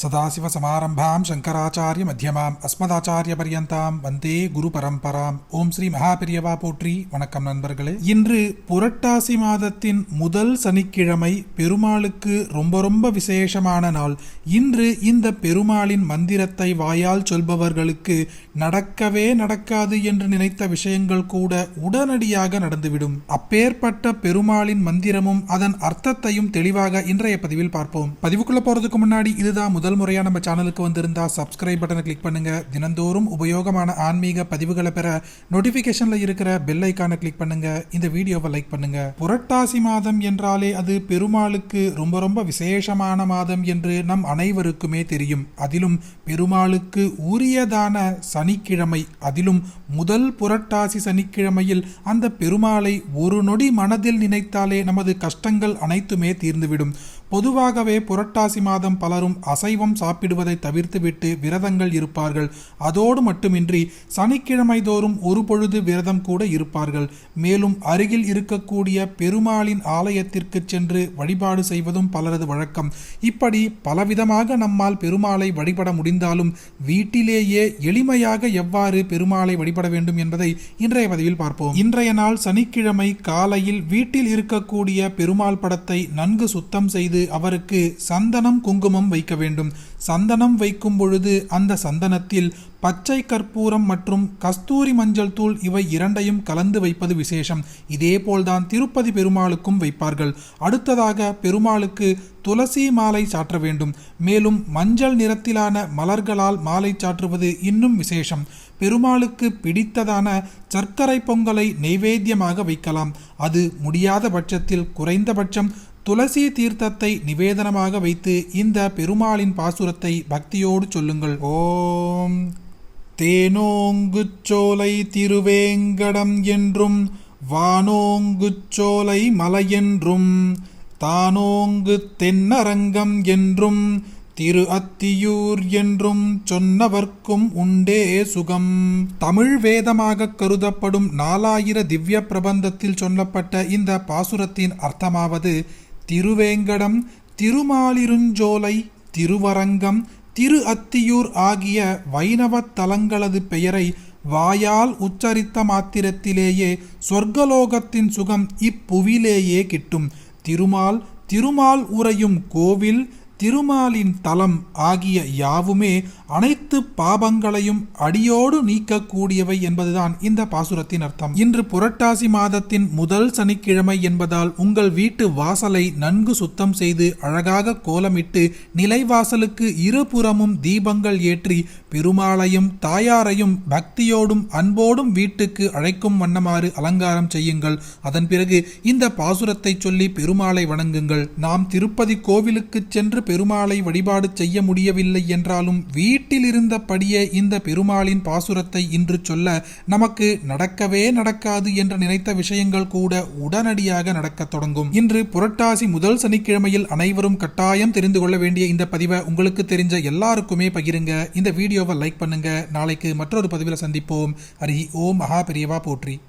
सदाशिवसमारम्भां शङ्कराचार्यमध्यमाम् अस्मदाचाரியபரியந்தாம் வந்தே குரு பரம்பராம் ஓம் ஸ்ரீ மகாபிரியவா போற்றி வணக்கம் நண்பர்களே. இன்று புரட்டாசி மாதத்தின் முதல் சனிக்கிழமை பெருமாளுக்கு ரொம்ப ரொம்ப விசேஷமான நாள். இன்று இந்த பெருமாளின் மந்திரத்தை வாயால் சொல்பவர்களுக்கு நடக்கவே நடக்காது என்று நினைத்த விஷயங்கள் கூட உடனடியாக நடந்துவிடும். அப்பேற்பட்ட பெருமாளின் மந்திரமும் அதன் அர்த்தத்தையும் தெளிவாக இன்றைய பதிவில் பார்ப்போம். பதிவுக்குள்ள போறதுக்கு முன்னாடி இதுதான் முதல் முறையாக நம்ம சேனலுக்கு வந்திருந்தா சப்ஸ்கிரைப் பட்டனை கிளிக் பண்ணுங்க. தினந்தோறும் உபயோகமான ஆன்மீக பதிவுகளை பெற நோட்டிஃபிகேஷனில் இருக்கிற பெல் ஐக்கானை கிளிக் பண்ணுங்கள் இந்த வீடியோவை லைக் பண்ணுங்கள் புரட்டாசி மாதம் என்றாலே அது பெருமாளுக்கு ரொம்ப ரொம்ப விசேஷமான மாதம் என்று நம் அனைவருக்குமே தெரியும். அதிலும் பெருமாளுக்கு உரியதான சனிக்கிழமை அதிலும் முதல் புரட்டாசி சனிக்கிழமையில் அந்த பெருமாளை ஒரு நொடி மனதில் நினைத்தாலே நமது கஷ்டங்கள் அனைத்துமே தீர்ந்துவிடும். பொதுவாகவே புரட்டாசி மாதம் பலரும் அசைவம் சாப்பிடுவதை தவிர்த்துவிட்டு விரதங்கள் இருப்பார்கள். அதோடு மட்டுமின்றி சனிக்கிழமை தோறும் ஒரு பொழுது விரதம் கூட இருப்பார்கள். மேலும் அருகில் இருக்கக்கூடிய பெருமாளின் ஆலயத்திற்கு சென்று வழிபாடு செய்வதும் பலரது வழக்கம். இப்படி பலவிதமாக நம்மால் பெருமாளை வழிபட முடிந்தாலும் வீட்டிலேயே எளிமையாக எவ்வாறு பெருமாளை வழிபட வேண்டும் என்பதை இன்றைய பதிவில் பார்ப்போம். இன்றைய நாள் சனிக்கிழமை காலையில் வீட்டில் இருக்கக்கூடிய பெருமாள் படத்தை நன்கு சுத்தம் செய்து அவருக்கு சந்தனம் குங்குமம் வைக்க வேண்டும். சந்தனம் வைக்கும் பொழுது அந்த சந்தனத்தில் பச்சை கற்பூரம் மற்றும் கஸ்தூரி மஞ்சள் தூள் இவை இரண்டையும் கலந்து வைப்பது விசேஷம். இதேபோல்தான் திருப்பதி பெருமாளுக்கும் வைப்பார்கள். அடுத்ததாக பெருமாளுக்கு துளசி மாலை சாற்ற வேண்டும். மேலும் மஞ்சள் நிறத்திலான மலர்களால் மாலை சாற்றுவது இன்னும் விசேஷம். பெருமாளுக்கு பிடித்ததான சர்க்கரை பொங்கலை நெய்வேத்தியமாக வைக்கலாம். அது முடியாத பட்சத்தில் குறைந்தபட்சம் துளசி தீர்த்தத்தை நிவேதனமாக வைத்து இந்த பெருமாளின் பாசுரத்தை பக்தியோடு சொல்லுங்கள். ஓம். தேனோங்குச்சோலை திருவேங்கடம் என்றும் வானோங்குச்சோலை மலையென்றும் தானோங்கு தென்னரங்கம் என்றும் திரு அத்தியூர் என்றும் சொன்னவர்க்கும் உண்டே சுகம். தமிழ் வேதமாக கருதப்படும் நாலாயிர திவ்ய பிரபந்தத்தில் சொல்லப்பட்ட இந்த பாசுரத்தின் அர்த்தமாவது திருவேங்கடம் திருமாலிருஞ்சோலை திருவரங்கம் திரு அத்தியூர் ஆகிய வைணவத் தலங்களது பெயரை வாயால் உச்சரித்த மாத்திரத்திலேயே சொர்க்கலோகத்தின் சுகம் இப்புவிலேயே கிட்டும். திருமால் திருமால் உறையும் கோவில் திருமாலின் தலம் ஆகிய யாவுமே அனைத்து பாபங்களையும் அடியோடு நீக்கக்கூடியவை என்பதுதான் இந்த பாசுரத்தின் அர்த்தம். இன்று புரட்டாசி மாதத்தின் முதல் சனிக்கிழமை என்பதால் உங்கள் வீட்டு வாசலை நன்கு சுத்தம் செய்து அழகாக கோலமிட்டு நிலைவாசலுக்கு இருபுறமும் தீபங்கள் ஏற்றி பெருமாளையும் தாயாரையும் பக்தியோடும் அன்போடும் வீட்டுக்கு அழைக்கும் வண்ணமாறு அலங்காரம் செய்யுங்கள். அதன் பிறகு இந்த பாசுரத்தை சொல்லி பெருமாளை வணங்குங்கள். நாம் திருப்பதி கோவிலுக்கு சென்று பெருமாளை வழிபாடு செய்ய முடியவில்லை என்றாலும் வீட்டில் இருந்தபடியே இந்த பெருமாளின் பாசுரத்தை இன்று சொல்ல நமக்கு நடக்கவே நடக்காது என்று நினைத்த விஷயங்கள் கூட உடனடியாக நடக்க தொடங்கும். இன்று புரட்டாசி முதல் சனிக்கிழமையில் அனைவரும் கட்டாயம் தெரிந்து கொள்ள வேண்டிய இந்த பதிவை உங்களுக்கு தெரிஞ்ச எல்லாருக்குமே பகிருங்க. இந்த வீடியோவை லைக் பண்ணுங்க. நாளைக்கு மற்றொரு பதிவில் சந்திப்போம். ஹரி ஓம். மகா பெரியவா போற்றி.